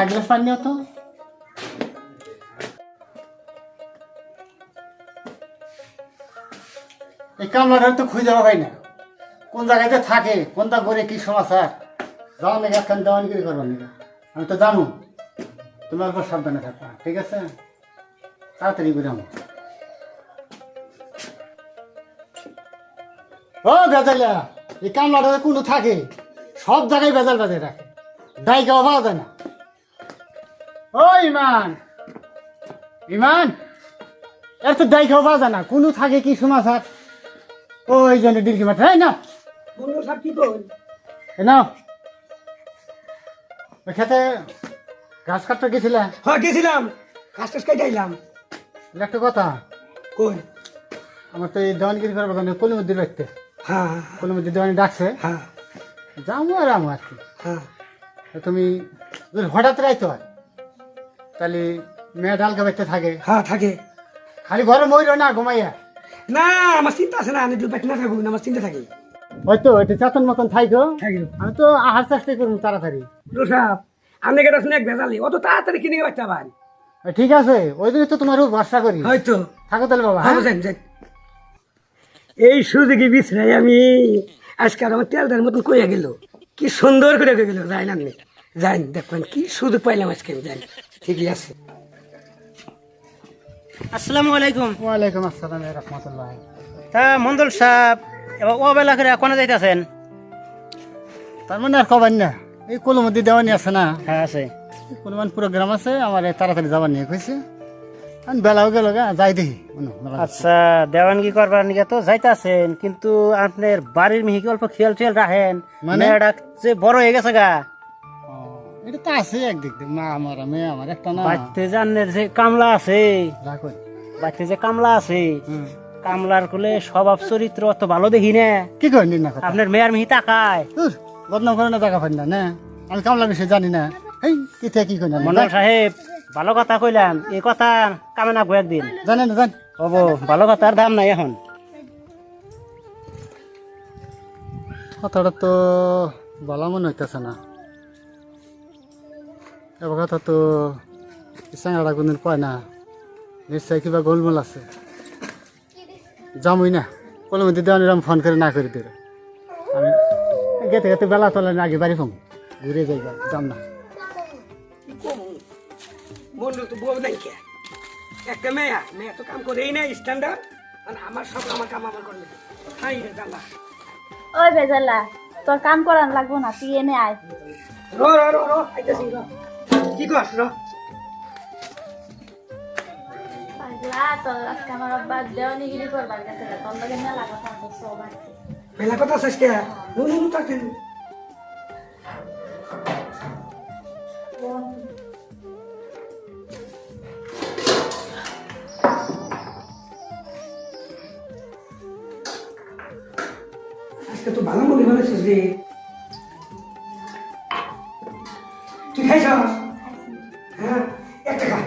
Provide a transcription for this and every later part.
এক গ্লাস পানি দাও তো। এই কামলাটা তো খুঁজে পাই না। কোন জায়গাতে থাকে, কোনটা করে কি সমাচার যাও নাকি একখান দেওয়ানি করে করব নাকি? আমি তো জানো তুমি অল্প সাবধানে থাকবা, ঠিক আছে? তাড়াতাড়ি করে আমার ও বেজালিয়া এই কামলাটা কোনো থাকে, সব জায়গায় বেজাল বেজাল রাখে। ডাইকা পাওয়া যায় না। ও ইমান। ইমান? এর তো ডাইকা পাওয়া যায় না। কোনো থাকে কি সমাচার ওই জন্য ডিলকি মাঠে না বন্ধু সব কি ওই খেতে ঘাস কাটতে গেছিলে? হ্যাঁ গেছিলাম। কাজ টাজ কেটে আইলাম। একটা কথা। কই? আমার তো এই দেওয়ানগিরি করার কথা নেই কলিমুদ্দিন রাখতে হ্যাঁ। কলিমুদ্দিন দেওয়ানি ডাকছে। হ্যাঁ। যাব আর আমো আর কি। হ্যাঁ। তুমি হঠাৎ রাইতে হয় তাহলে মেয়ে ডালকা বাইতে থাকে। হ্যাঁ থাকে। খালি ঘরে ময়ূর না ঘুমাইয়া। না আমার চিন্তা আছে না আমি দুধ না থাকুক না আমার চিন্তা থাকে। হয়তো এটা চাতন মতন থাকি আমি তো আহার চেষ্টা করব তাড়াতাড়ি। রোসাব আপনি কেটে স্নেক ভেজালি অত তাড়াতাড়ি কিনে বাচ্চা ভাই ঠিক আছে ওই জন্য তো তোমার ভরসা করি। হয়তো। থাকো তাহলে বাবা হ্যাঁ? যান যান এই সুযোগে বিছরাই আমি আজকাল আমার তেলদার মতন কইয়া গেল। কি সুন্দর করে গেল যাই না আপনি যান দেখবেন কি সুযোগ পাইলাম আজকে আমি যান ঠিকই আছে। আসসালামু আলাইকুম। ওয়ালাইকুম আসসালাম রহমতুল্লাহ। তা মন্দল সাহেব এবার ও বেলা করে কোনে যাইতেছেন? তার মানে আর কবার না এই কলমদি দেওয়ানি আছে না। হ্যাঁ আছে। কোনমান প্রোগ্রাম আছে আমার তাড়াতাড়ি যাবার নিয়ে কইছে। বেলাও গেল যাই দেখি। আচ্ছা দেওয়ানগি করবার নিকে তো যাইতাছেন কিন্তু আপনার বাড়ির মিহিকে অল্প খেয়াল টেয়াল রাখেন। মানে? মেয়েটা যে বড় হয়ে গেছে গা। এটা তো আছে একদিক দিয়ে। মা আমার মেয়ে আমার একটা না। বাড়িতে জানের যে কামলা আছে বাড়িতে যে কামলা আছে কামলার কোলে স্বভাব চরিত্র অত ভালো দেখি না। কি করেন না আপনার মেয়ের মিহি তাকায়। বদনাম করে না টাকা পাই না আমি কামলা বিষয়ে জানি না। এই কি কি করি না সাহেব ভালো কথা কইলাম এই কথা কামে না একদিন জানেন না জান। হব ভালো কথার দাম নাই এখন। কথাটা তো বলা মনে হইতেছে না। এবার কথা তো চাঙাটা কোনদিন পায় না। নিশ্চয় কিবা গোলমোল আছে। যামই না। কলম দিতে আমি ফোন করে না করে দেবে। আমি গেতে গেতে বেলা তোলে আগে বাড়ি ফোন ঘুরে যাই যাম না। বউ নাই কে? একটা মেয়া মেয়ে তো কাম করেই না স্ট্যান্ডার্ড আর আমার সব আমার কাম আমার করবে হাই রে জানলা ওই বেজালা তোর কাম করান লাগবো না তুই এনে আয়। র র র র আইতাছি র। কি কর র? পাগলা তোর আজকে আমার আব্বা দেওয়ানিগিরি করবার গেছে তোর লগে মেলা কথা আছে মেলা কথা শেষ কে? নুন থাকতেন তো ভালো মনে বানাইছিস রে। তুই খাইছ? হ্যাঁ একটা খা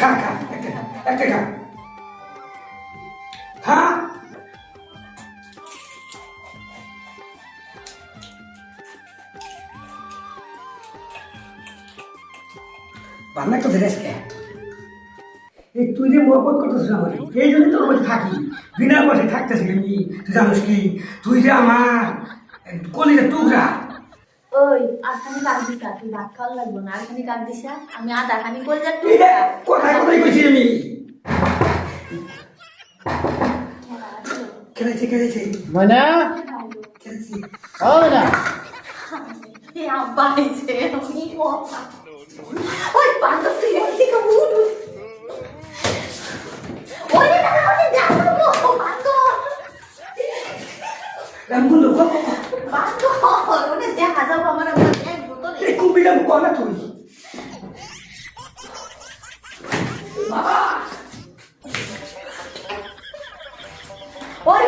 খা খা একটা একটা খা। খা বান্না আজকে। এই তুই যে মহব্বত করতেছিস আমার এই জন্য তোর মধ্যে থাকি। বিনা পয়সায় থাকতেছি আমি তুই জানিস কি? তুই যে আমার কলিজা টুকরা। ওই তুই ভাত খাওয়ার লাগবো না আমি আধা খানি কইছি আমি। খেলেছি খেলেছি ময়না? খেলেছি ও উঠ। ওই না না ওই দেখো পান্ডব রামগুলো পান্ডব ওটা দেখা যাব আমার আমার এক বোতল এই কুপিটা কনা তুই ওই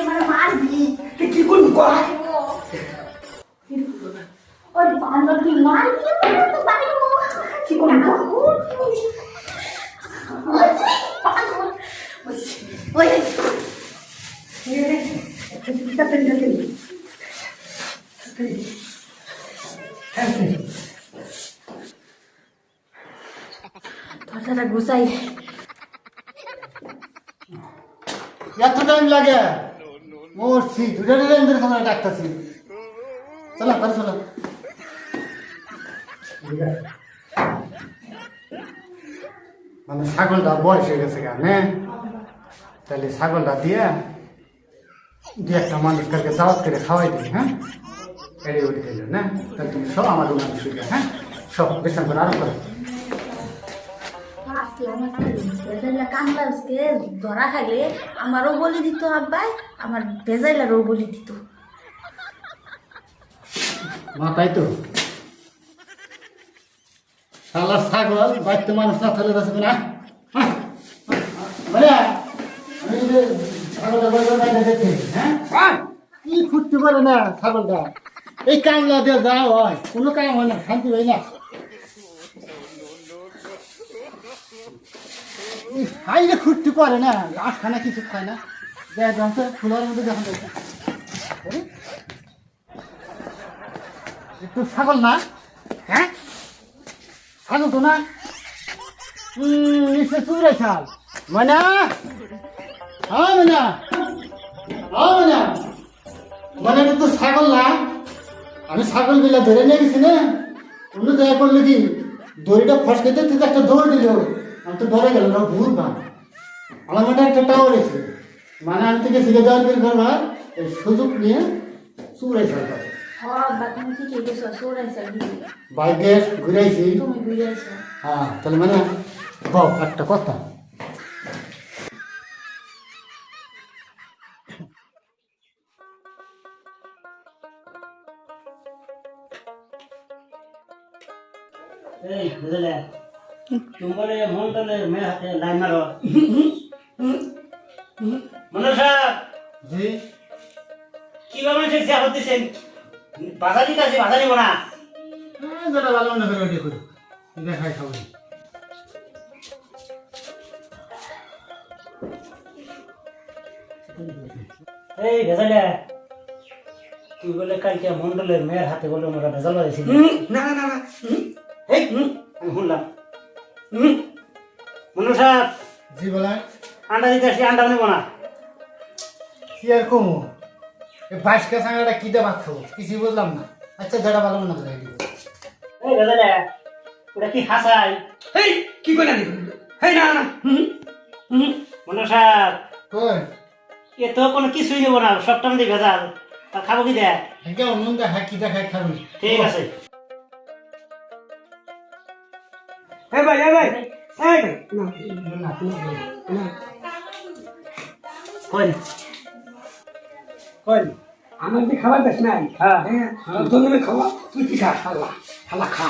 বান্ধব তুই আমার মারবি তুই কি করবি কর ওই বান্ধব তুই মারবি আমার তো বাইরে কি করবি ওই দরজাটা গুছাই এত টাইম লাগে মরছি দুটা ধরে খাবার ডাকতেছি। চলো, ঘরে চলো। মানে ছাগলটা বয়স হয়ে গেছে হ্যাঁ তাহলে ছাগলটা দিয়ে দু একটা মানুষ কালকে দাওয়াত করে খাওয়াই দিই হ্যাঁ? এড়ে উঠে দিল, না। তাহলে তুমি সব আমার শুয়ে হ্যাঁ? সব বেশন করে আরও করে। আসলাম বেজাইলা কামলা আজকে ধরা খাইলে আমারও বলি দিত আব্বাই। আমার বেজাইলারও বলি দিত। মা তাই তো? শালা ছাগল বাড়িতে মানুষ না ফেলে যাচ্ছে না। হ্যাঁ? মানে দেখছি হ্যাঁ? কি ফুটতে পারে না ছাগলটা? এই কামলা দিয়ে যা হয় কোনো কাম হয় না শান্তি হয় না। হাইরে খুঁজতে পারে না গাছ খানা কিছু খায় না। দেখ তো ফুলার মধ্যে দেখি একটু ছাগল না? হ্যাঁ? ছাগল তো না? নিশ্চয় চুরাই ছাল। ময়না? হ্যাঁ ময়না? হ্যাঁ মানে এটা তো ছাগল না। আমি ছাগল বিলা ধরে নিয়ে গেছি না। অন্য জায়গায় করল কি দড়িটা ফসকে দিতে একটা দৌড় দিল। আমি তো ডরে গেল না ভুল ভাব আমার মনে একটা টাওয়ার এসে মানে আমি থেকে শিখে যাওয়ার বের করবার এই সুযোগ নিয়ে চুরাই ছাল করে তুমি ঠিকই গেছো সৌরাইছা দিদি বাইকে ঘুরাইছি। হ্যাঁ তাহলে মানে বাও একটা কথা। এই বুঝলে? তোমার মন্ডলে মেয়ে হাতে লাইন মারো। মনে সাহেব জি। কি বাবা ঠিক আছে দিচ্ছেন বাজার আছে বাজার নিব না হ্যাঁ, যেটা ভালো মনে করে ওইটা করি দেখাই খাব। এই ভেজালে তুই বলে কালকে মন্ডলের মেয়ের হাতে বলে ওনারা ভেজাল হুম, না না না এই হুম, আমি শুনলাম। মনু সাহেব। জি বলেন। আন্ডা দিতে আসি আন্ডা নিব না। কি আর কমো? কি দিয়ে ভাত খাব? কিছুই বুঝলাম না। আচ্ছা যেটা ভালো মনে করে দিব। এই ভেজালে ওটা কি হাসাই? এই কি দিবি না? না হুম, হুম, মনু সাহেব। কই? এ তো কোনো কিছুই নেব না সবটা মধ্যে ভেজাল তা খাব কি দেখ হ্যাঁ অন্য দেখা কি দেখাই খাবি। ঠিক আছে। এই ভাই এই ভাই এই ভাই। না না তুমি না কই? কই? আমার যে খাবার দেশ নাই। হ্যাঁ। হ্যাঁ তোর নামে খাওয়া তুই কি খা খালা? খালা খা।